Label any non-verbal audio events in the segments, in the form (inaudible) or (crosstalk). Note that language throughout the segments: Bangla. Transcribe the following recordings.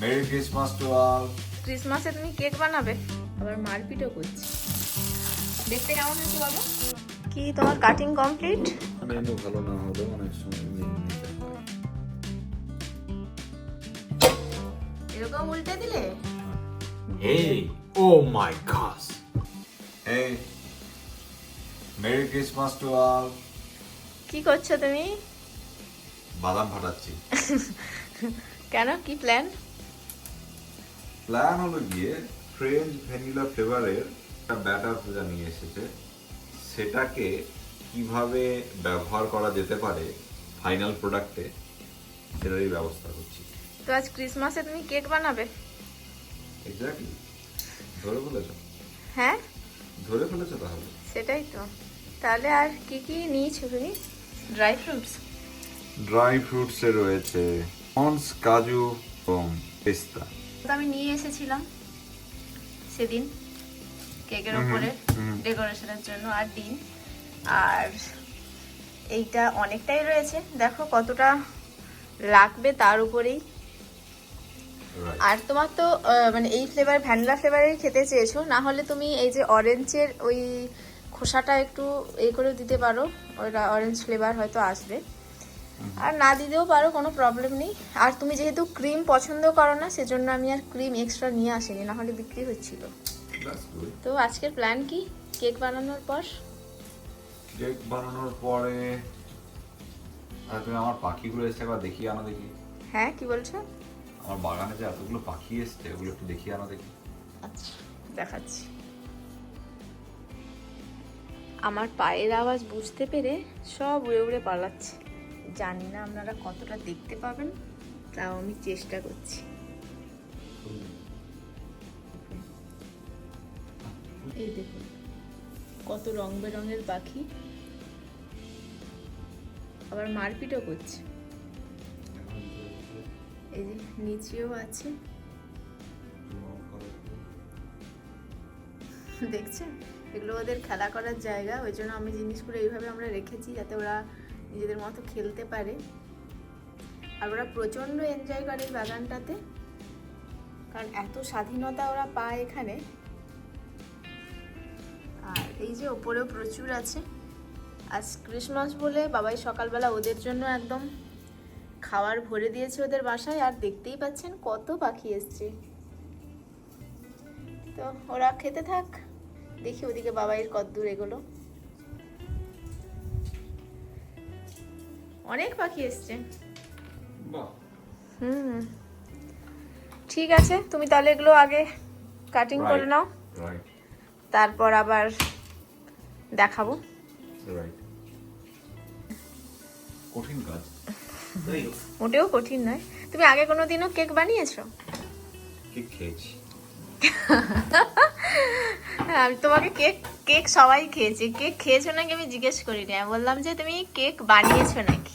মেরি ক্রিসমাস টু অল ক্রিসমাসে তুমি কেক বানাবে আবার মারপিটও করছি। দেখতে কেমন হয়েছে বলো? কি তোমার কাটিং কমপ্লিট মেনু ভালো না হলেও অনেক সময় এরকম উল্টে দিলে? Hey! Oh my gosh! এই মেরি ক্রিসমাস টু অল কি করছ তুমি? বাদাম ফাটাচ্ছি। কেন কি প্ল্যান প্ল্যান হলো গিয়ে ফ্রেঞ্চ ভ্যানিলা ফ্লেভারের একটা ব্যাটার পূজা নিয়ে এসেছে। সেটাকে কীভাবে ব্যবহার করা যেতে পারে ফাইনাল প্রোডাক্টে সেটারই ব্যবস্থা করছি। তো আজ ক্রিসমাসে তুমি কেক বানাবে? এক্স্যাক্টলি ধরে ফেলেছ? হ্যাঁ। ধরে ফেলেছ তাহলে? সেটাই তো। তাহলে আর কি কি নিয়েছো তুমি? ড্রাই ফ্রুটস ড্রাই ফ্রুটসে রয়েছে মন্স কাজু এবং পেস্তা। তো আমি নিয়ে এসেছিলাম সেদিন কেকের ওপরে ডেকোরেশনের জন্য আর ডিম। আর এইটা অনেকটাই রয়েছে। দেখো কতটা লাগবে তার উপরেই। আর তোমার তো মানে এই ফ্লেভার ভ্যানিলা ফ্লেভারের খেতে চেয়েছো না হলে তুমি এই যে অরেঞ্জের ওই খোসাটা একটু এই করে দিতে পারো। ওইটা অরেঞ্জ ফ্লেভার হয়তো আসবে। আর না দিতেও পারো কোনো প্রবলেম নেই। আর তুমি যেহেতু ক্রিম পছন্দ করো না সেজন্য আমি আর ক্রিম এক্সট্রা নিয়ে আসিনি না হলে বিক্রি হচ্ছিল। তো আজকের প্ল্যান কি? কেক বানানোর পর? কেক বানানোর পরে আর তুমি আমার পাখিগুলো এসছে একবার দেখিয়ে আনো দেখি। হ্যাঁ কি বলছো? আমার বাগানে যে এতগুলো পাখি এসছে ওগুলো একটু দেখিয়ে আনো দেখি। আচ্ছা দেখাচ্ছি। আমার পায়ের আওয়াজ বুঝতে পেরে সব উড়ে উড়ে পালাচ্ছে। জানি না আপনারা কতটা দেখতে পাবেন, তাও আমি চেষ্টা করছি। এই দেখুন, কত রং বেরঙের পাখি। আবার মারপিটও করছে। এই যে নিচেও আছে। দেখছেন? এগুলো ওদের খেলা করার জায়গা, ওই জন্য আমি জিনিসগুলো এইভাবে আমরা রেখেছি যাতে ওরা নিজেদের মতো খেলতে পারে। আর ওরা প্রচণ্ড এনজয় করে এই বাগানটাতে। কারণ এত স্বাধীনতা ওরা পায় এখানে। আর এই যে ওপরেও প্রচুর আছে। আজ ক্রিসমাস বলে বাবাই সকালবেলা ওদের জন্য একদম খাবার ভরে দিয়েছে ওদের বাসায়। আর দেখতেই পাচ্ছেন কত পাখি এসছে। তো ওরা খেতে থাক। দেখি ওদিকে বাবাইয়ের কদ্দূর এগুলো। অনেক পাখি এসছে। হুম। ঠিক আছে তুমি তাহলে এগুলো আগে কাটিং করে নাও। তারপর আবার দেখাবো। রাইট কঠিন কাজ। মোটেও কঠিন নয়। তুমি আগে কোনো দিনও কেক বানিয়েছো? ঠিক খেয়েছি। (laughs) হ্যাঁ, আমি তোমাকে কেক কেক সবাই খেয়েছে। কেক খেয়েছো নাকি আমি জিজ্ঞেস করিনি। আমি বললাম যে তুমি কেক বানিয়েছো নাকি?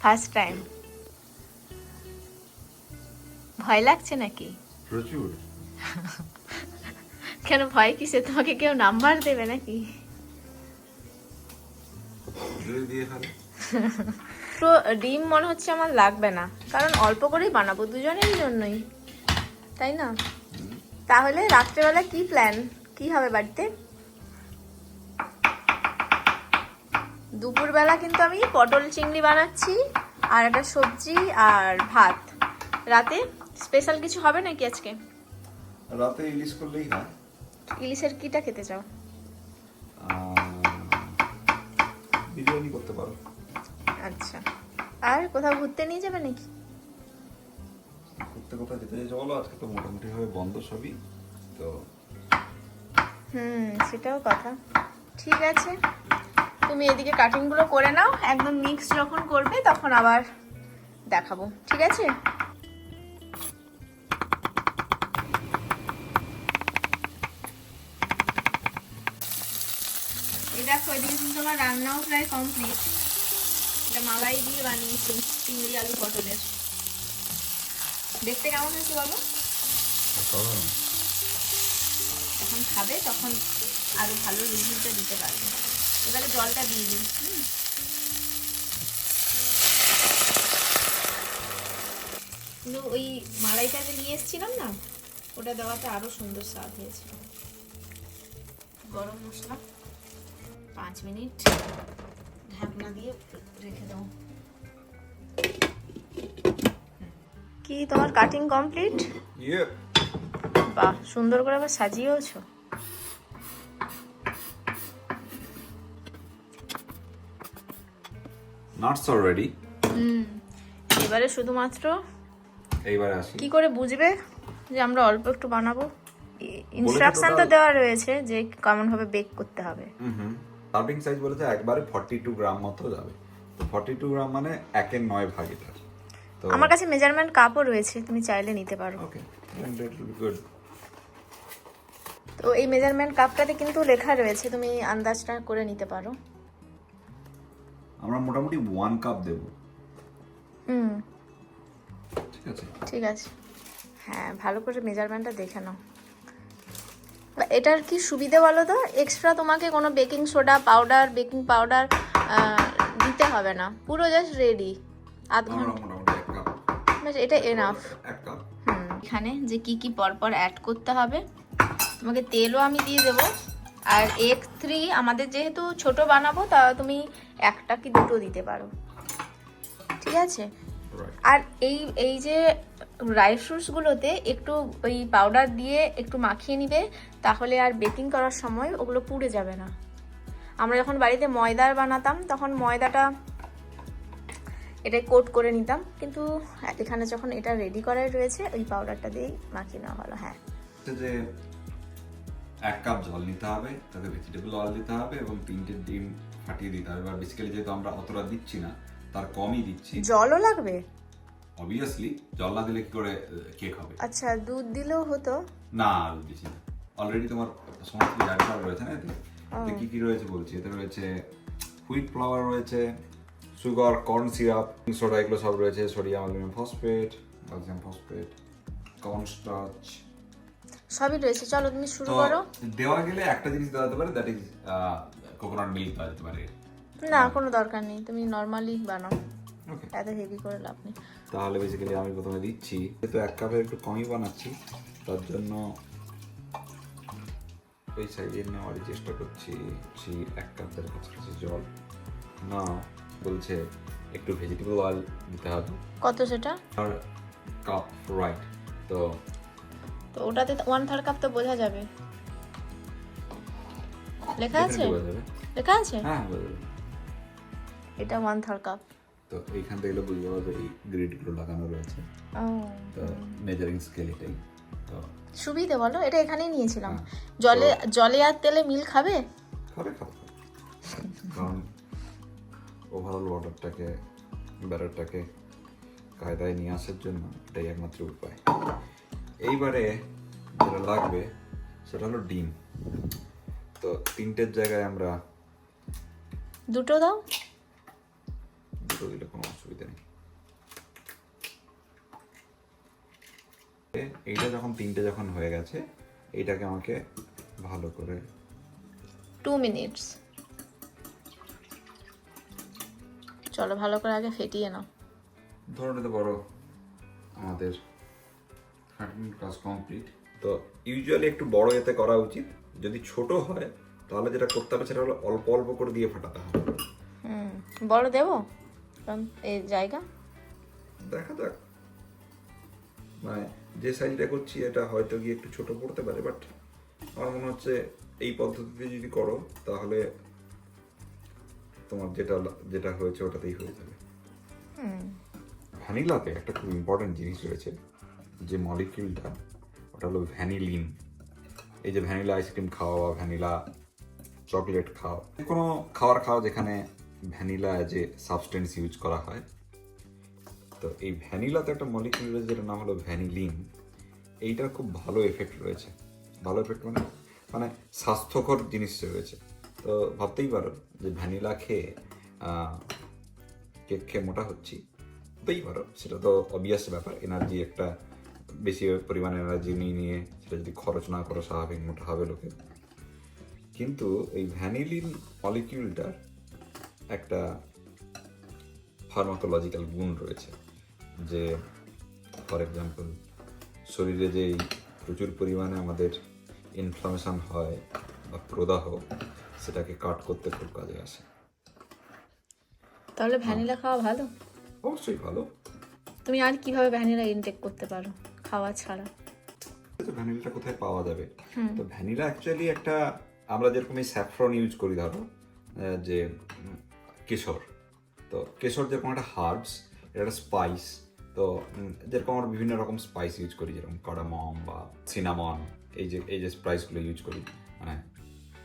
ফার্স্ট টাইম ভয় লাগছে নাকি? প্রচুর। (laughs) কেন ভয় কিসে? তোমাকে কেউ নাম্বার দেবে নাকি? তো (laughs) ডিম মনে হচ্ছে আমার লাগবে না। কারণ অল্প করেই বানাবো দুজনের জন্যই। তাই না? তাহলে রাত্রেবেলা কি প্ল্যান কি হবে বাড়িতে? দুপুরবেলা কিন্তু আমি পটল চিংড়ি বানাচ্ছি আর একটা সবজি আর ভাত। রাতে স্পেশাল কিছু হবে নাকি আজকে? রাতে ইলিশ করলেই হয়। ইলিশের কিটা খেতে চাও? বিরিয়ানি করতে পারো। আচ্ছা। আর কোথাও ঘুরতে নিয়ে যাবে নাকি? করতে কোথায় যেতে চাইছো বলো আজকে তো মোটামুটি ভাবে বন্ধ সবই, তো হুম, সেটাও কথা। ঠিক আছে। তুমি এদিকে কাটিংগুলো করে নাও, একদম মিক্স যখন করবে তখন আবার দেখাবো। ঠিক আছে? দেখো, এদিকে কিন্তু আমার রান্নাও প্রায় কমপ্লিট এটা মালাই দিয়ে বানিয়েছি, চিংড়ি, আলু, পটলের। দেখতে কেমন হয়েছে বলো? যখন খাবে তখন আরও ভালো রিভিউটা দিতে পারবে। এবারে জলটা দিয়ে হুম। কিন্তু ওই মালাইটা যে নিয়ে এসেছিলাম না ওটা দেওয়াতে আরও সুন্দর স্বাদ হয়েছে। গরম মশলা পাঁচ মিনিট। ঢাকনা দিয়ে রেখে দাও। কি তোমার কাটিং কমপ্লিট বাহ সুন্দর করে আবার সাজিয়েওছো। নাটস অলরেডি হুম এবারে শুধুমাত্র এইবারে আসি। কি করে বুঝবে যে আমরা অল্প একটু বানাবো? ইনস্ট্রাকশন তো দেওয়া রয়েছে যে কেমন ভাবে বেক করতে হবে। হুম সার্ভিং সাইজ বলেছে একবারে ফর্টি টু গ্রাম মতো যাবে। তো ফর্টি টু গ্রাম মানে একের নয় ভাগ এটা। তো আমার কাছে মেজারমেন্ট কাপও রয়েছে তুমি চাইলে নিতে পারো। ওকে গুড তো এই মেজারমেন্ট কাপটাতে কিন্তু লেখা রয়েছে তুমি আন্দাজটা করে নিতে পারো। আমরা মোটামুটি ওয়ান কাপ দেব। হুম। ঠিক আছে? ঠিক আছে। হ্যাঁ ভালো করে মেজারমেন্টটা দেখে নাও। এটার কি সুবিধে বলো তো? এক্সট্রা তোমাকে কোনো baking soda powder baking powder দিতে হবে না। পুরো জাস্ট রেডি আধ ঘণ্টা। ব্যাস, এটা এনাফ হুম। এখানে যে কি কি পরপর অ্যাড করতে হবে তোমাকে তেলও আমি দিয়ে দেবো। আর এগ থ্রি আমাদের যেহেতু ছোট বানাবো তা তুমি একটা কি দুটো দিতে পারো। ঠিক আছে? আর এই এই যে ড্রাই ফ্রুটসগুলোতে একটু ওই পাউডার দিয়ে একটু মাখিয়ে নিবে তাহলে আর বেকিং করার সময় ওগুলো পুড়ে যাবে না। আমরা যখন বাড়িতে ময়দার বানাতাম তখন ময়দাটা এটা কোট করে নিতাম। কিন্তু এখানে যখন এটা রেডি করাই রয়েছে ওই পাউডারটা দিয়েই মাখিয়ে নেওয়া হলো হ্যাঁ। যে এক কাপ জল নিতে হবে তাতে ভেজিটেবল অয়েল দিতে হবে এবং তিনটে ডিম ফাটিয়ে দিতে হবে। এবার বেসিক্যালি যেহেতু আমরা অতটা দিচ্ছি না তার কমই দিচ্ছি। জলও লাগবে? অবভিয়াসলি জল না দিলে কি করে কেক হবে? আচ্ছা দুধ দিলেও হতো? না দিচ্ছি না। অলরেডি তোমার সমস্ত জায়গা রয়েছে না এতে? কি কি রয়েছে বলছি? এতে রয়েছে হুইট ফ্লাওয়ার রয়েছে সুগার কর্ন সিরাপ সোডা এগুলো সব রয়েছে। Sodium aluminium phosphate calcium phosphate corn starch সবই রয়েছে। চলো তুমি শুরু করো। দেওয়া গেলে একটা জিনিস দেওয়া যেতে পারে দ্যাট ইজ কোকোনাট মিল্ক দেওয়া যেতে পারে। না কোনো দরকার নেই। তুমি নর্মালি বানাও। ওকে এত হেভি করে লাভ নেই। তাহলে বেসিক্যালি আমি প্রথমে দিচ্ছি। যেহেতু এক কাপের একটু কমই বানাচ্ছি তার জন্য ওই সাইজের নেওয়ারই চেষ্টা করছি। এক কাপের কাছাকাছি জল। না বলছে একটু ভেজিটেবল অয়েল দিতে হবে। কত সেটা? আর কাপ রাইট তো তো ওটাতে ওয়ান থার্ড কাপ তো বোঝা যাবে। লেখা আছে। লেখা আছে? হ্যাঁ এটা ওয়ান থার্ড কাপ তো এইখান থেকে বুঝতে পারবে এই গ্রিডগুলো লাগানো রয়েছে। তো মেজারিং স্কেল এটাই তো সুবিধে বলো এটা এখানেই নিয়েছিলাম। হ্যাঁ। জলে জলে আর তেলে মিল খাবে? খাবে খাবে। কারণ ওভারঅল অর্ডারটাকে ব্যাটারটাকে কায়দায় নিয়ে আসার জন্য এটাই একমাত্র উপায়। এইবারে যেটা লাগবে সেটা হলো ডিম। তো তিনটের জায়গায় আমরা দুটো দাও। দুটো দিলে কোনো অসুবিধা নেই। এইটা যখন তিনটে যখন হয়ে গেছে এইটাকে আমাকে ভালো করে টু মিনিটস চলো ভালো করে আগে ফেটিয়ে নাও। ধরে নিতে পারো আমাদের ফাটানোর কাজ কমপ্লিট তো ইউজুয়ালি একটু বড় এতে করা উচিত। যদি ছোট হয় তাহলে যেটা করতে হবে সেটা হলো অল্প অল্প করে দিয়ে ফাটাতে হবে। হুম বড় দেবো? কারণ এই জায়গা? দেখা যাক। মানে যে সাইজটা করছি এটা হয়তো গিয়ে একটু ছোট পড়তে পারে বাট আমার মনে হচ্ছে এই পদ্ধতিতে যদি করো তাহলে তোমার যেটা যেটা হয়েছে ওটাতেই হয়ে যাবে। ভ্যানিলাতে একটা খুব ইম্পর্টেন্ট জিনিস রয়েছে যে মলিকিউলটা ওটা হলো ভ্যানিলিন। এই যে ভ্যানিলা আইসক্রিম খাওয়া বা ভ্যানিলা চকলেট খাও কোনো খাবার খাও যেখানে ভ্যানিলা এ সাবস্টেন্স ইউজ করা হয়। তো এই ভ্যানিলাতে একটা মলিকিউল রয়েছে যেটার নাম হলো ভ্যানিলিন। এইটার খুব ভালো এফেক্ট রয়েছে। ভালো এফেক্ট মানে মানে স্বাস্থ্যকর জিনিস রয়েছে। তো ভাবতেই পারো যে ভ্যানিলা খেয়ে কেক খেয়ে মোটা হচ্ছি। হতেই পারো, সেটা তো অবভিয়াস ব্যাপার। এনার্জি একটা বেশি পরিমাণে এনার্জি নিয়ে নিয়ে সেটা যদি খরচ না করো, স্বাভাবিক মোটা হবে লোকে। কিন্তু এই ভ্যানিলিন মলিকিউলটার একটা ফার্মাকোলজিক্যাল গুণ রয়েছে। যে ফর এক্সাম্পল শরীরে যেই প্রচুর পরিমাণে আমাদের ইনফ্লামেশন হয় বা প্রদাহ সেটাকে কাট করতে খুব কাজে আসে। তাহলে ভ্যানিলা খাওয়া ভালো? অবশ্যই ভালো। তুমি আর কীভাবে ভ্যানিলা ইনটেক করতে পারো খাওয়া ছাড়া? তো ভ্যানিলাটা কোথায় পাওয়া যাবে? তো ভ্যানিলা অ্যাকচুয়ালি একটা আমরা যেরকম এই স্যাফরন ইউজ করি ধরো যে কেশর। তো কেশর যেরকম একটা হার্বস এটা একটা স্পাইস তো যেরকম আমরা বিভিন্ন রকম স্পাইস ইউজ করি যেরকম কাডামম বা সিনামন এই যে এই যে স্পাইসগুলো ইউজ করি মানে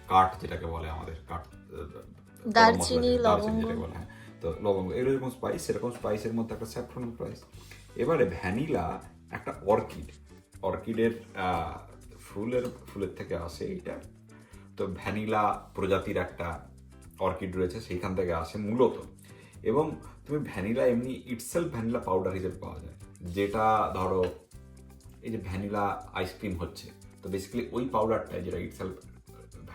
কাঠ যেটাকে বলে আমাদের কাঠ দারচিনি, লবঙ্গ। যেটাকে বলে হ্যাঁ। তো লবঙ্গ এগুলো যেরকম স্পাইস সেরকম স্পাইসের মধ্যে একটা স্যাফরন স্পাইস এবারে ভ্যানিলা একটা অর্কিড অর্কিডের ফুলের ফুলের থেকে আসে এইটা। তো ভ্যানিলা প্রজাতির একটা অর্কিড রয়েছে সেইখান থেকে আসে মূলত। এবং তুমি ভ্যানিলা এমনি ইটসেলফ ভ্যানিলা পাউডার হিসেবে পাওয়া যায়। যেটা ধরো এই যে ভ্যানিলা আইসক্রিম হচ্ছে। তো বেসিক্যালি ওই পাউডারটা যেটা ইটসেলফ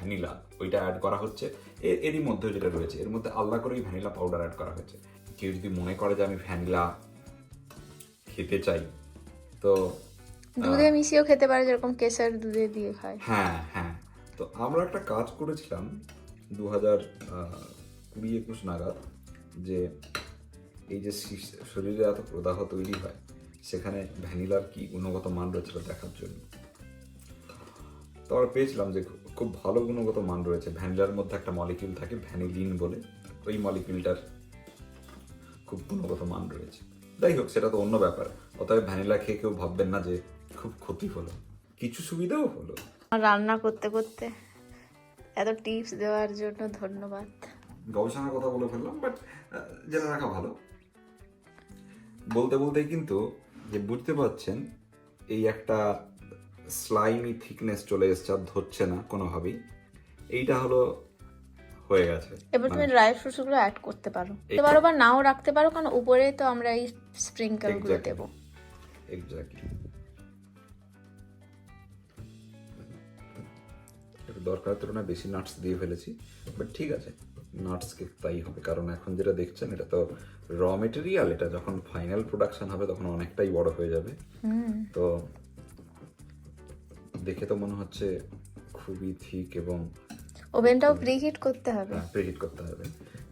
ভ্যানিলা ওইটা অ্যাড করা হচ্ছে। এর এরই মধ্যে যেটা রয়েছে এর মধ্যে আলাদা করেই ভ্যানিলা পাউডার অ্যাড করা হয়েছে। কেউ যদি মনে করে যে আমি ভ্যানিলা খেতে চাই তো দুধে মিশিয়েও খেতে পারে যেরকম কেশর দুধে দিয়ে খায়। হ্যাঁ হ্যাঁ। তো আমরা একটা কাজ করেছিলাম দু হাজার কুড়ি একুশ নাগাদ যে এই যে শরীরে এত প্রদাহ তৈরি হয় সেখানে ভ্যানিলার কি গুণগত মান রয়েছে দেখার জন্য। তো আমরা পেয়েছিলাম যে খুব ভালো গুণগত মান রয়েছে। ভ্যানিলার মধ্যে একটা মলিকিউল থাকে ভ্যানিলিন বলে। ওই মলিকিউলটার খুব গুণগত মান রয়েছে। যাই হোক সেটা তো অন্য ব্যাপার। অতএব ভ্যানিলা খেয়ে কেউ ভাববেন না যে খুব ক্ষতি হলো। কিছু সুবিধাও হলো। রান্না করতে করতে এত টিপস দেওয়ার জন্য ধন্যবাদ। গবেষণার কথা বলে ফেললাম বাট জেনে রাখা ভালো। বলতে বলতেই কিন্তু যে বুঝতে পারছেন এই একটা স্লাইমি থিকনেস চলে এসছে আর ধরছে না কোনোভাবেই। এইটা হলো হয়ে গেছে। এবার তুমি ড্রাই ফ্রুটসগুলো অ্যাড করতে পারো। করতে পারো বা নাও রাখতে পারো কারণ উপরে তো আমরা এই স্প্রিঙ্কেলগুলো. দেবো। এক্স্যাক্টলি দরকার তুলনায় বেশি নাটস দিয়ে ফেলেছি বাট ঠিক আছে। নাটস নাটসকে তাই হবে কারণ এখন যেটা দেখছেন এটা তো র মেটেরিয়াল এটা যখন ফাইনাল প্রোডাকশন হবে তখন অনেকটাই বড় হয়ে যাবে। হুম। তো দেখে তো মনে হচ্ছে খুবই ঠিক এবং ওভেনটাও প্রিহিট করতে হবে। প্রিহিট করতে হবে।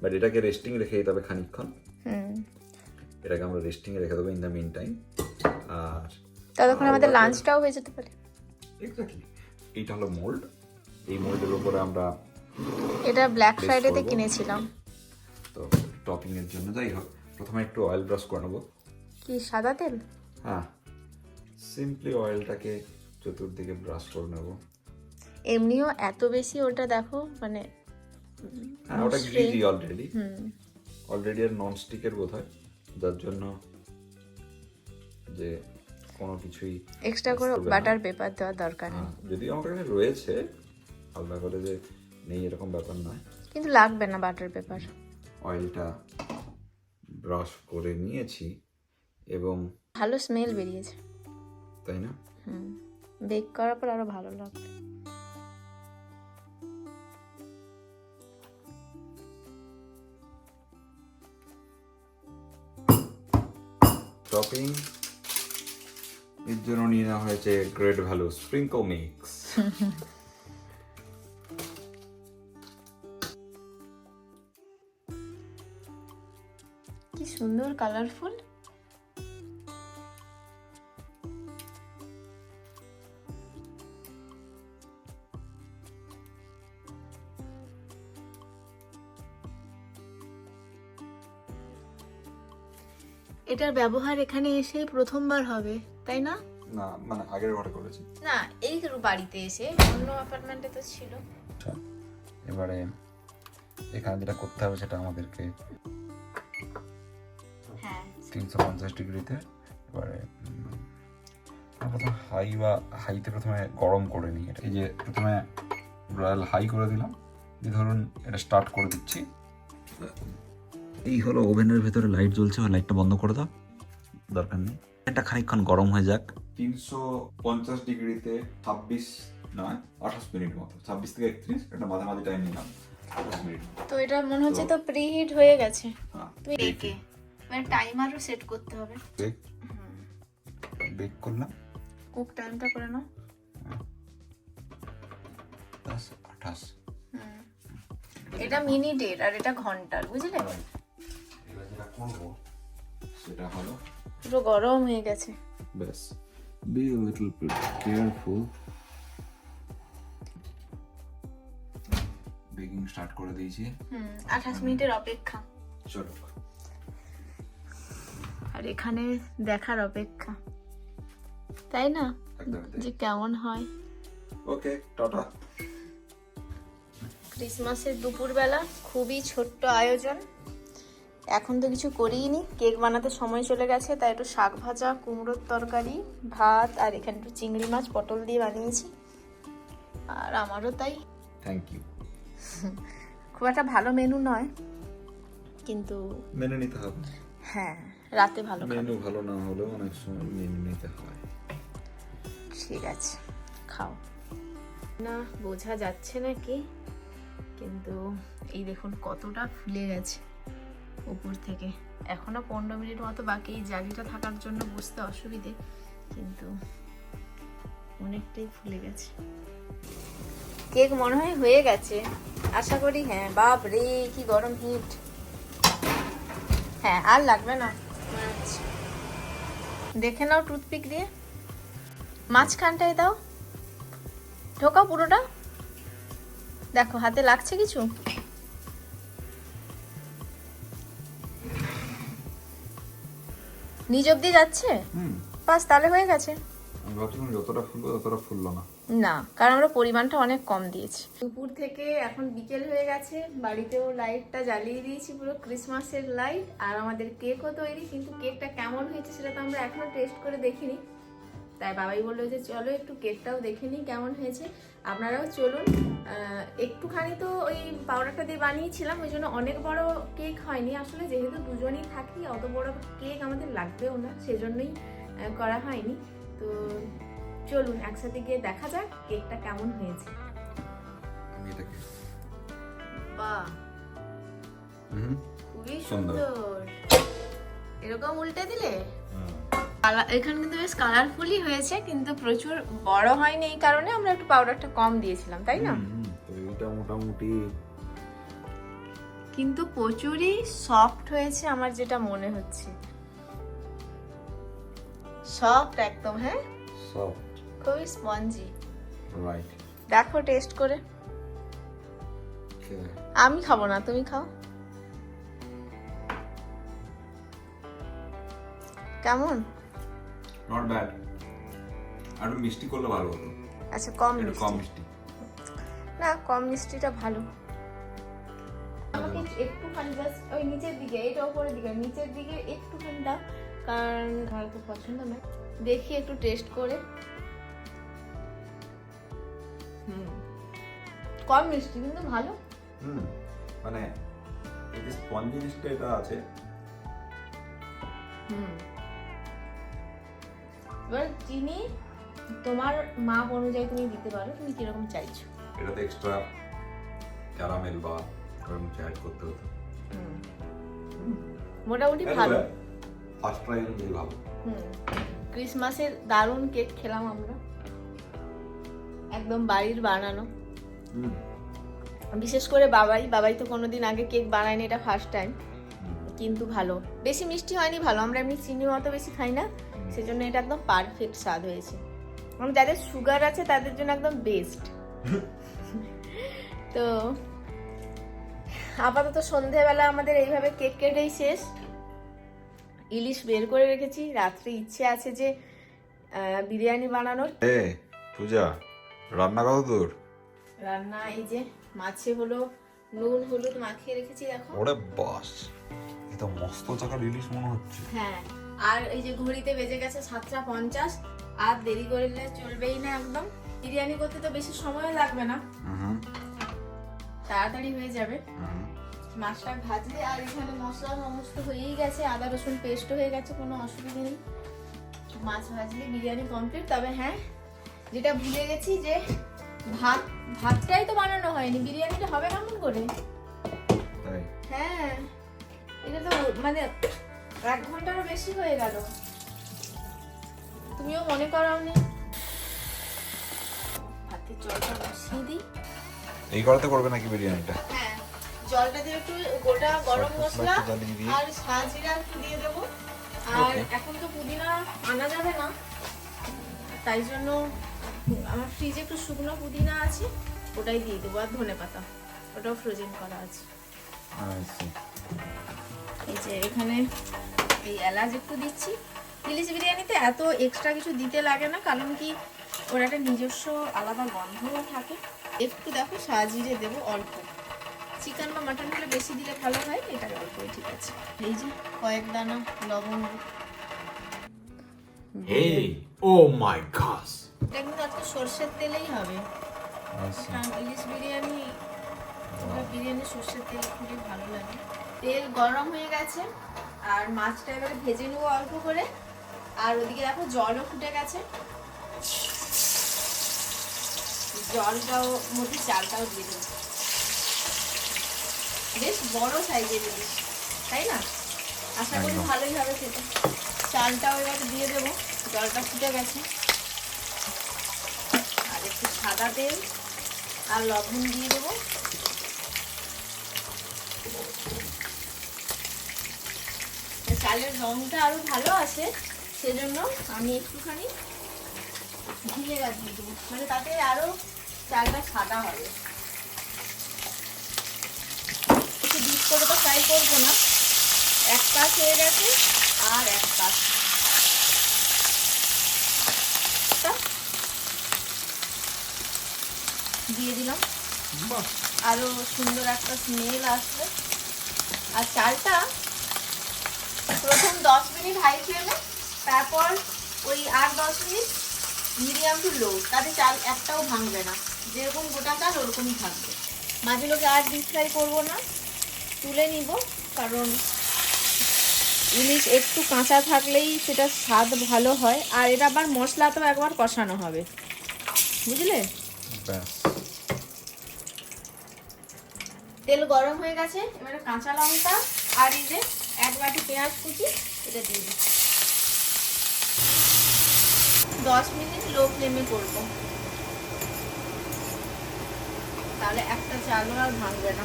বাট এটাকে রেস্টিং রেখে দিতে হবে খানিকক্ষণ। হুম। এটাকে আমরা রেস্টিং রেখে দেবো ইন দ্য মিন টাইম আর ততক্ষণ আমাদের লাঞ্চটাও হয়ে যেতে পারে। এক্স্যাক্টলি এইটা হলো মোল্ড এই মোল্ডের উপরে আমরা এটা ব্ল্যাক ফ্রাইডেতে কিনেছিলাম। তো টপিং এর জন্য যাই হোক প্রথমে একটু অয়েল ব্রাশ করে নেব। কি সাদা তেল? হ্যাঁ। সিম্পলি অয়েলটাকে চতুর্দিকে ব্রাশ করে নেব। এমনিও এত বেশি ওটা দেখো মানে হ্যাঁ ওটা গ্রিজি অলরেডি হুম। অলরেডি আর নন স্টিকের বোধ হয় যার জন্য যে কোনো কিছুই এক্সট্রা করে বাটার পেপার দেওয়ার দরকার নেই। হ্যাঁ, যদিও আমার কাছে রয়েছে আলাদা করে যে নেই এরকম ব্যাপার নয়। কিন্তু লাগবে না বাটার পেপার অয়েলটা ব্রাশ করে নিয়েছি এবং ভালো স্মেল বেরিয়েছে। তাই না? হুম। বেক করার পর আরও ভালো লাগবে। টপিং এর জন্য নিয়ে নেওয়া হয়েছে গ্রেট ভ্যালু স্প্রিঙ্কল মিক্স কি সুন্দর কালারফুল এটার ব্যবহার এখানে এসে প্রথমবার হবে তাই না? না মানে আগের ঘরে করেছি। না এই বাড়িতে এসে অন্য অ্যাপার্টমেন্টে তো ছিল। আচ্ছা এবারে এখানে যেটা করতে হবে সেটা আমাদেরকে হ্যাঁ। তিনশো পঞ্চাশ ডিগ্রিতে এবারে প্রথমে হাই বা হাইতে প্রথমে গরম করে নিই এটা। এই যে প্রথমে রয়্যাল হাই করে দিলাম দিয়ে ধরুন এটা স্টার্ট করে দিচ্ছি। এই হলো ওভেনের ভেতরে লাইট জ্বলছে ওই লাইটটা বন্ধ করে দাও। দরকার নেই। এটা খানিকক্ষণ গরম হয়ে যাক। তিনশো পঞ্চাশ ডিগ্রিতে ছাব্বিশ নয় আঠাশ মিনিট মতো। ছাব্বিশ থেকে একত্রিশ এটা মাঝামাঝি টাইম নিলাম তো এটা মনে হচ্ছে তো প্রিহিট হয়ে গেছে। হ্যাঁ তুমি রেখে এবার টাইমারও সেট করতে হবে। ঠিক। বেক করলাম। কুক টাইমটা করে নাও। দশ আঠাশ। হুম। এটা মিনিটের আর এটা ঘণ্টার বুঝলে? করব। সেটা হলো? পুরো গরম হয়ে গেছে। ব্যাস। Be little careful baking start করে দিয়েছি। হুম আঠাশ মিনিটের অপেক্ষা। চলো। আর এখানে দেখার অপেক্ষা। তাই না? যে কেমন হয়। Okay tata. ক্রিসমাসের দুপুরবেলা খুবই ছোট্ট আয়োজন। এখন তো কিছু করিনি কেক বানাতে সময় চলে গেছে তাই একটু শাক ভাজা কুমড়োর তরকারি ভাত আর এখানে একটু চিংড়ি মাছ পটল দিয়ে বানিয়েছি। আর আমারও তাই। থ্যাংক ইউ খুব একটা ভালো মেনু নয় কিন্তু মেনে নিতে হবে। হ্যাঁ রাতে ভালো। মেনু ভালো না হলেও অনেক সময় মেনে নিতে হয়। ঠিক আছে খাও। না বোঝা যাচ্ছে নাকি কিন্তু এই দেখুন কতটা ফুলে গেছে। উপর থেকে। এখনও পনেরো মিনিট মতো বাকি এই জালিটা থাকার জন্য বুঝতে অসুবিধে, কিন্তু অনেকটাই ফুলে গেছে। কেক মনে হয় হয়ে গেছে। আশা করি হ্যাঁ বাপ রে, কি গরম হিট। হ্যাঁ আর লাগবে না। দেখে নাও টুথপিক দিয়ে। মাঝখানটায় দাও। ঢোকাও পুরোটা। দেখো, হাতে লাগছে কিছু? নিজ অব্দি যাচ্ছে? হুম। বাস তাহলে হয়ে গেছে। আমি ভাবছিলাম যতটা ফুলবো ততটা ফুললো না। না কারণ আমরা পরিমাণটা অনেক কম দিয়েছি। দুপুর থেকে এখন বিকেল হয়ে গেছে। বাড়িতেও লাইটটা জ্বালিয়ে দিয়েছি পুরো ক্রিসমাসের লাইট। আর আমাদের কেকও তৈরি কিন্তু কেকটা কেমন হয়েছে সেটা তো আমরা এখনও টেস্ট করে দেখিনি। তাই বাবাই বলল যে চলো একটু কেকটাও দেখে নিই কেমন হয়েছে। আপনারাও চলুন। একটুখানি তো ওই পাউডারটা দিয়ে বানিয়েছিলাম ওই জন্য অনেক বড় কেক হয়নি। আসলে যেহেতু দুজনেই থাকি অত বড় কেক আমাদের লাগবেও না সেজন্যই করা হয়নি। তো চলুন একসাথে গিয়ে দেখা যাক কেকটা কেমন হয়েছে। আমি এটাকে বাহ! খুবই সুন্দর। সুন্দর। এরকম উল্টে দিলে? কালা- এখানে কিন্তু বেশ কালারফুলই হয়েছে কিন্তু প্রচুর বড় হয়নি এই কারণে আমরা একটু পাউডারটা কম দিয়েছিলাম তাই না? এটা মোটামুটি কিন্তু প্রচুরই সফট হয়েছে আমার যেটা মনে হচ্ছে। সফট একদম হ্যাঁ? সফট খুবই স্পঞ্জি রাইট দেখো টেস্ট করে। আমি খাব না তুমি খাও। কেমন? নট ব্যাড আর মিষ্টি করলে ভালো হতো। আচ্ছা কম মিষ্টি। কম মিষ্টি। না কম মিষ্টিটা ভালো। আমাকে একটুখানি জাস্ট ওই নিচের দিকে এটা উপরের দিকে নিচের দিকে একটুখানি দাও কারণ আমার তো পছন্দ নয়। দেখি একটু টেস্ট করে। হুম। কম মিষ্টি কিন্তু ভালো। হুম মানে এই যে স্পঞ্জ জিনিসটা এটা আছে। হুম। এবার চিনি তোমার মাপ অনুযায়ী তুমি দিতে পারো তুমি কীরকম চাইছো? এটাতে এক্সট্রা ক্যারামেল বা এরকম অ্যাড করতে হতো। মোটামুটি ভালো। ফার্স্ট ট্রাই অনুযায়ী ভালো। হুম। ক্রিসমাসের দারুণ কেক খেলাম আমরা। একদম বাড়ির বানানো। বিশেষ করে বাবাই বাবাই তো কোনোদিন আগে কেক বানায়নি এটা ফার্স্ট টাইম কিন্তু ভালো। বেশি মিষ্টি হয়নি ভালো। আমরা এমনি চিনি মতো বেশি খাই না। সেজন্য এটা একদম পারফেক্ট স্বাদ হয়েছে। এবং যাদের সুগার আছে তাদের জন্য একদম বেস্ট তো আপাতত সন্ধেবেলা আমাদের এইভাবে কেক কেটেই শেষ। ইলিশ বের করে রেখেছি। রাত্রে ইচ্ছে আছে যে বিরিয়ানি বানানোর। এ পূজা রান্না কত দূর রান্না এই যে মাছে হলো নুন হলুদ মাখিয়ে রেখেছি দেখো। ওরে বাস এটা মস্ত চাকার ইলিশ মনে হচ্ছে। হ্যাঁ। আর এই যে ঘড়িতে বেজে গেছে সাতটা পঞ্চাশ আর দেরি করলে চলবেই না একদম। বিরিয়ানি করতে তো বেশি সময় লাগবে না। তাড়াতাড়ি হয়ে যাবে। মাছটা ভাজলে আর এখানে মশলা সমস্ত হয়েই গেছে। আদা রসুন পেস্ট হয়ে গেছে কোনো অসুবিধা নেই। মাছ ভাজলে বিরিয়ানি কমপ্লিট তবে হ্যাঁ যেটা ভুলে গেছি যে ভাত ভাতটাই তো বানানো হয়নি। বিরিয়ানিটা হবে কেমন করে? হ্যাঁ এটা তো মানে এক ঘন্টারও বেশি হয়ে গেল। তুমিও মনে করাওনি? ভাতের জলটা বসিয়ে দিই। এই করাতে করবে নাকি বিরিয়ানিটা? হ্যাঁ জলটা দিয়ে একটু গোটা গরম মশলা। আর সাজিরা একটু দিয়ে দেবো। আর এখন তো পুদিনা আনা যাবে না। তাই জন্য আমার ফ্রিজে একটু শুকনো পুদিনা আছে ওটাই দিয়ে দেবো আর ধনে পাতা। ওটাও ফ্রোজেন করা আছে. এই যে এখানে এই এলাচ একটু দিচ্ছি। ইলিশ বিরিয়ানিতে এত এক্সট্রা কিছু দিতে লাগে না কারণ কি ওর একটা নিজস্ব আলাদা গন্ধও থাকে। একটু দেখো সাজিয়ে দেবো অল্প। চিকেন বা মাটন হলে বেশি দিলে ভালো হয় এটা অল্পই ঠিক আছে। এই যে কয়েক দানা লবঙ্গ। my gosh. এটা কিন্তু আজকে সর্ষের তেলেই হবে। কারণ ইলিশ বিরিয়ানি বিরিয়ানি সর্ষের তেল খুবই ভালো লাগে। তেল গরম হয়ে গেছে। আর মাছটা এবারে ভেজে নেব অল্প করে। আর ওদিকে দেখো জলও ফুটে গেছে। জলটাও মধ্যে চালটাও দিয়ে দেবো। বেশ বড় সাইজের ইলিশ তাই না? আশা করি ভালোই হবে খেতে। চালটাও এবার দিয়ে দেবো জলটা ফুটে গেছে। আর একটু সাদা তেল আর লবণ দিয়ে দেবো। চালের রংটা আরও ভালো আসে সেজন্য আমি একটুখানি ভিনেগার দিয়ে দেবো মানে তাতে আরও চালটা সাদা হবে। একটু ডিপ করে তো ফ্রাই করব না। এক কাজ হয়ে গেছে আর এক কাজ দিয়ে দিলাম। আরও সুন্দর একটা স্মেল আসবে। আর চালটা দশ মিনিট হাই ফ্লেমে তারপর ওই আট দশ মিনিট মিডিয়াম টু লো তাতে চাল একটাও ভাঙবে না। যেরকম গোটা চাল ওরকমই থাকবে। মাছগুলোকে আর ডিপ ফ্রাই করব না তুলে নিব কারণ ইলিশ একটু কাঁচা থাকলেই সেটা স্বাদ ভালো হয় আর এটা আবার মশলাটাও একবার কষানো হবে। বুঝলে। তেল গরম হয়ে গেছে এবারে কাঁচা লঙ্কা আর এই যে এক বাটি পেঁয়াজ কুচি এটা দিয়ে দিই দশ মিনিট লো ফ্লেমে করব। তাহলে একটা চালও আর ভাঙবে না।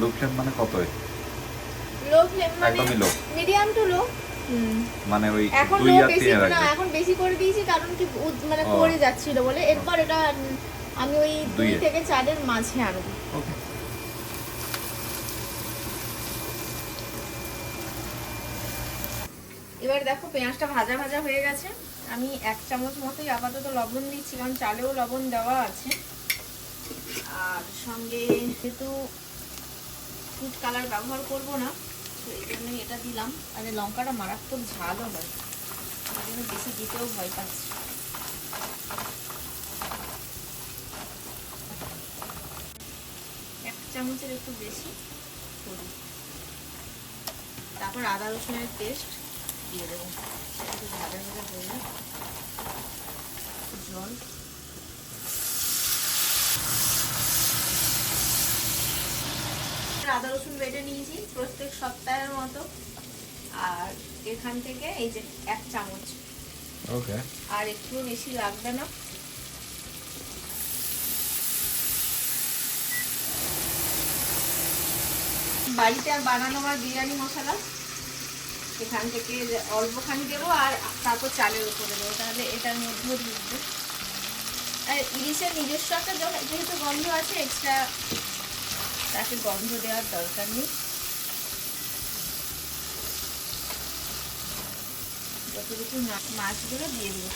লো ফ্লেম মানে কত লো ফ্লেম মানে মিডিয়াম টু লো হুম। মানে ওই এখন দুই লো আর বেশি না আগে। এখন বেশি করে দিয়েছি কারণ কি মানে। পড়ে যাচ্ছিল বলে। এরপর এটা আমি ওই দুই। থেকে চারের মাঝে আনব। ওকে এবার দেখো পেঁয়াজটা ভাজা ভাজা হয়ে গেছে। আমি এক চামচ মতোই আপাতত লবণ দিচ্ছি, কারণ চালেও লবণ দেওয়া আছে। আর সঙ্গে যেহেতু ফুড কালার ব্যবহার করব না, তো এই জন্যই এটা দিলাম। আর লঙ্কাটা মারাত্মক ঝালও হয় এই জন্য বেশি দিতেও ভয় পাচ্ছি। এক চামচের একটু বেশি করি। তারপর আদা রসুনের পেস্ট দিয়ে দেবো একটু ভাজা ভাজা করলে জল আদা রসুন বেটে নিয়েছি প্রত্যেক সপ্তাহের মতো। আর এখান থেকে এই যে এক চামচ। ওকে। আর একটু বেশি লাগবে না। বাড়িতে আর বানানো আমার বিরিয়ানি মশলা। এখান থেকে অল্পখানি দেবো আর তারপর চালের উপরে দেবো, তাহলে এটার মধ্যেও ঢুকবে আর ইলিশের নিজস্ব একটা যেহেতু গন্ধ আছে এক্সট্রা তাকে গন্ধ দেওয়ার দরকার নেই। যতটুকু মাছগুলো দিয়ে দেবো।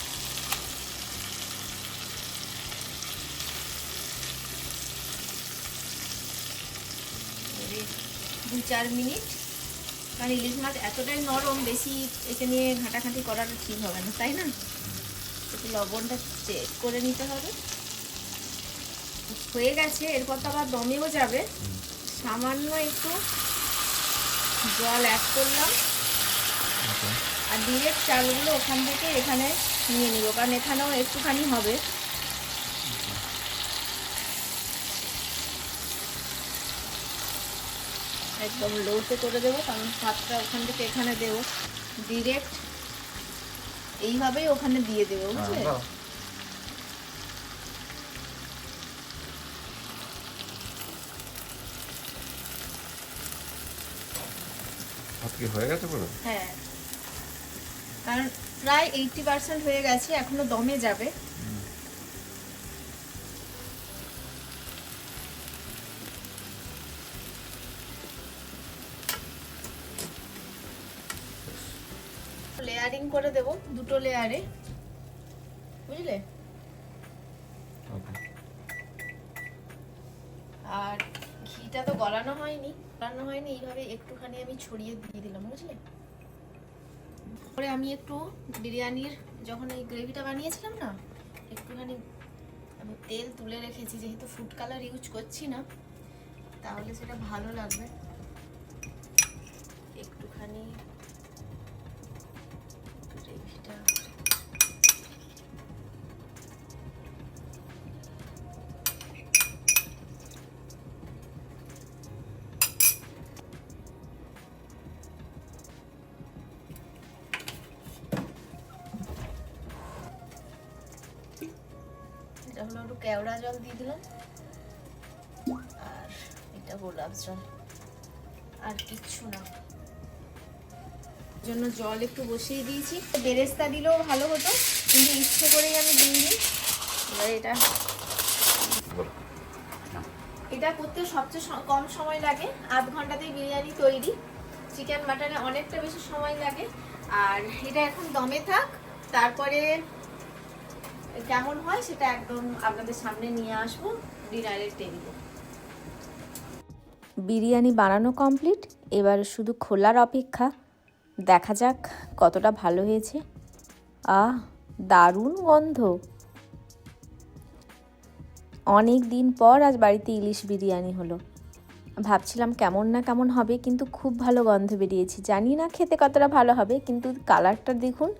দু চার মিনিট কারণ ইলিশ মাছ এতটাই নরম বেশি একে নিয়ে ঘাঁটাঘাঁটি করাটা ঠিক হবে না তাই না? একটু লবণটা চেক করে নিতে হবে। হয়ে গেছে এরপর তো আবার দমেও যাবে। সামান্য একটু জল অ্যাড করলাম। আর ডিরেক্ট চালগুলো ওখান থেকে এখানে নিয়ে নিব কারণ এখানেও একটুখানি হবে। একদম লোতে করে দেবো কারণ ভাতটা ওখান থেকে এখানে দেবো। ডিরেক্ট এইভাবেই ওখানে দিয়ে দেবো হ্যাঁ, বুঝলে। হয়ে গেছে পুরো? হ্যাঁ। কারণ প্রায় এইটটি পার্সেন্ট হয়ে গেছে এখনও দমে যাবে লেয়ারিং করে দেব দুটো লেয়ারে বুঝলে? আর ঘিটা তো গলানো হয়নি গলানো হয়নি, এইভাবে একটুখানি আমি ছড়িয়ে দিয়ে দিলাম, বুঝলে? পরে আমি একটু বিরিয়ানির, যখন এই গ্রেভিটা বানিয়েছিলাম না, একটুখানি আমি তেল তুলে রেখেছি, যেহেতু ফুড কালার ইউজ করছি না, তাহলে সেটা ভালো লাগবে। কেওড়া জল দিয়ে দিলাম। আর এটা গোলাপ জল। আর কিচ্ছু না। জন্য জল একটু বসিয়ে দিয়েছি। বেরেস্তা দিলেও ভালো হতো কিন্তু ইচ্ছে করেই আমি দিইনি। এবার এটা এটা করতে সবচেয়ে কম সময় লাগে। আধ ঘন্টাতেই বিরিয়ানি তৈরি। চিকেন মাটনে অনেকটা বেশি সময় লাগে। আর এটা এখন দমে থাক। তারপরে কেমন হয় সেটা একদম আপনাদের সামনে নিয়ে আসব, ডিনারের টেবিলে বিরিয়ানি বানানো কমপ্লিট এবার শুধু খোলার অপেক্ষা। দেখা যাক কতটা ভালো হয়েছে। আহ, দারুণ গন্ধ। অনেক দিন পর আজ বাড়িতে ইলিশ বিরিয়ানি হলো। ভাবছিলাম কেমন না কেমন হবে, কিন্তু খুব ভালো গন্ধ বেরিয়েছে। জানি না খেতে কতটা ভালো হবে, কিন্তু কালারটা দেখুন।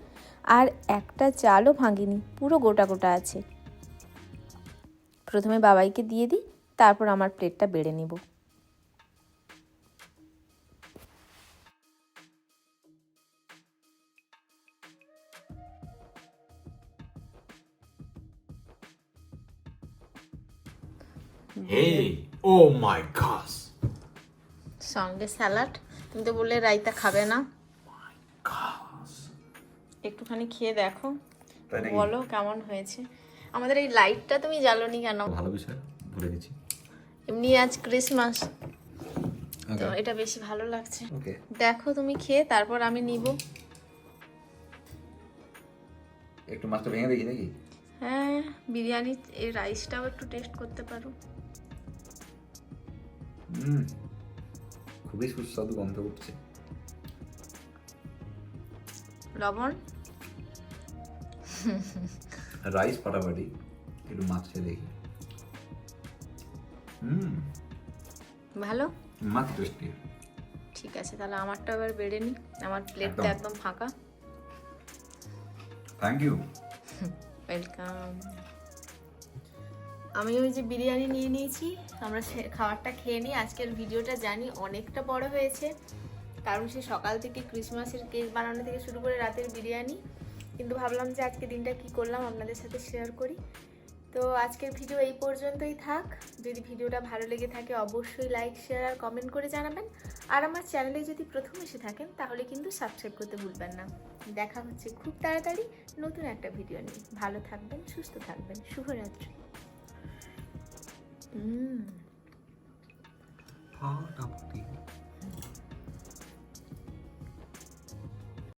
আর একটা চালও ভাঙেনি পুরো গোটা গোটা আছে প্রথমে বাবাইকে দিয়ে দিই তারপর আমার প্লেটটা বেড়ে নিব Hey, oh my gosh. সঙ্গে স্যালাড তুমি তো বললে রাইতা খাবে না. একটুখানি খেয়ে দেখো। বলো কেমন হয়েছে। আমাদের এই লাইটটা তুমি জ্বালোনি কেন? ভালো বিষয় ভুলে গেছি। এমনি আজ ক্রিসমাস তো এটা বেশি ভালো লাগছে। দেখো তুমি খেয়ে তারপর আমি নিব। একটু মাছটা ভেঙে দেখি নাকি? হ্যাঁ বিরিয়ানি এই রাইসটাও একটু টেস্ট করতে পারো। হুম। খুবই সুস্বাদু গন্ধ উঠছে লবণ? (laughs) রাইস ফাটাফাটি একটু মাছ খেয়ে দেখি। হুম। ভালো? মাছ টেস্টি ঠিক আছে তাহলে আমারটা এবার বেড়ে নি। আমার প্লেটটা একদম। ফাঁকা। থ্যাংক ইউ ওয়েলকাম আমি ওই যে বিরিয়ানি নিয়ে নিয়েছি আমরা খাবারটা খেয়ে নিই। আজকের ভিডিওটা জানি অনেকটা বড় হয়েছে কারণ সে সকাল থেকে ক্রিসমাসের কেক বানানো থেকে শুরু করে রাতের বিরিয়ানি। কিন্তু ভাবলাম যে আজকে দিনটা কি করলাম আপনাদের সাথে শেয়ার করি। তো আজকের ভিডিও এই পর্যন্তই থাক। যদি ভিডিওটা ভালো লেগে থাকে অবশ্যই লাইক শেয়ার আর কমেন্ট করে জানাবেন। আর আমার চ্যানেলে যদি প্রথম এসে থাকেন তাহলে কিন্তু সাবস্ক্রাইব করতে ভুলবেন না। দেখা হচ্ছে খুব তাড়াতাড়ি নতুন একটা ভিডিও নিয়ে। ভালো থাকবেন, সুস্থ থাকবেন। শুভরাত্রি। হুম।